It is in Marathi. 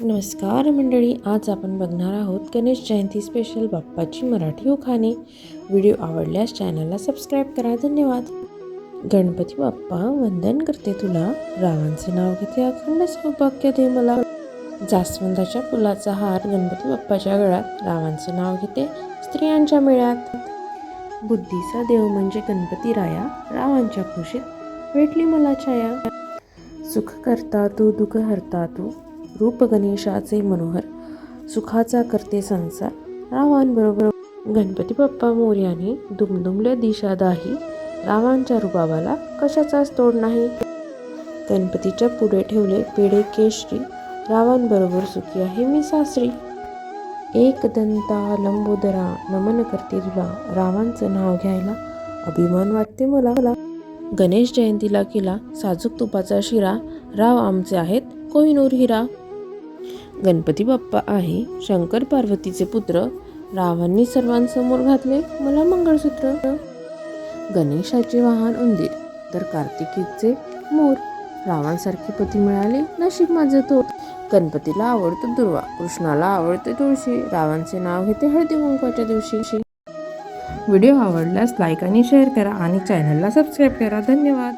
नमस्कार मंडळी आज आपण बघणार आहोत गणेश जयंती स्पेशल बाप्पाची मराठी उखाणे व्हिडिओ आवडल्यास चॅनलला सबस्क्राईब करा. धन्यवाद. गणपती बाप्पा वंदन करते तुला. रावांचे नाव घेते अखंड सौभाग्य दे मला. जास्वंदाच्या फुलाचा हार गणपती बाप्पाच्या गळ्यात. रावांचे नाव घेते स्त्रियांच्या मेळ्यात. बुद्धीचा देव म्हणजे गणपती राया. रावांच्या खुशीत भेटली मला छाया. सुख करता तू दुःख हरता तू. रूप गणेशाचे मनोहर सुखाचा करते संसार. रावांबरोबर गणपती बाप्पा मोर्याने दुमदुमल्या दिशा दाही रावांच्या रुबाबाला कशाचाच तोड नाही? गणपतीच्या पुढे ठेवले पेढे केशरी रावांबरोबर सुखी आहे मी सासरी. एक दंता लंबोदरा नमन करते तुला रावांचं नाव घ्यायला अभिमान वाटते मला. गणेश जयंतीला केला साजूक तुपाचा शिरा राव आमचे आहेत कोहिनूर हिरा. गणपती बाप्पा आहे शंकर पार्वतीचे पुत्र रावांनी सर्वांसमोर घातले मला मंगळसूत्र. गणेशाचे वाहन उंदीर तर कार्तिकीचे मोर रावांसारखे पती मिळाले नशीब माझं तो गणपतीला आवडतो दुर्वा कृष्णाला आवडते तुळशी रावांचे नाव घेते हळदी कुंकवाच्या दिवशी. व्हिडिओ आवडल्यास लाईक आणि शेअर करा आणि चॅनलला सबस्क्राईब करा. धन्यवाद.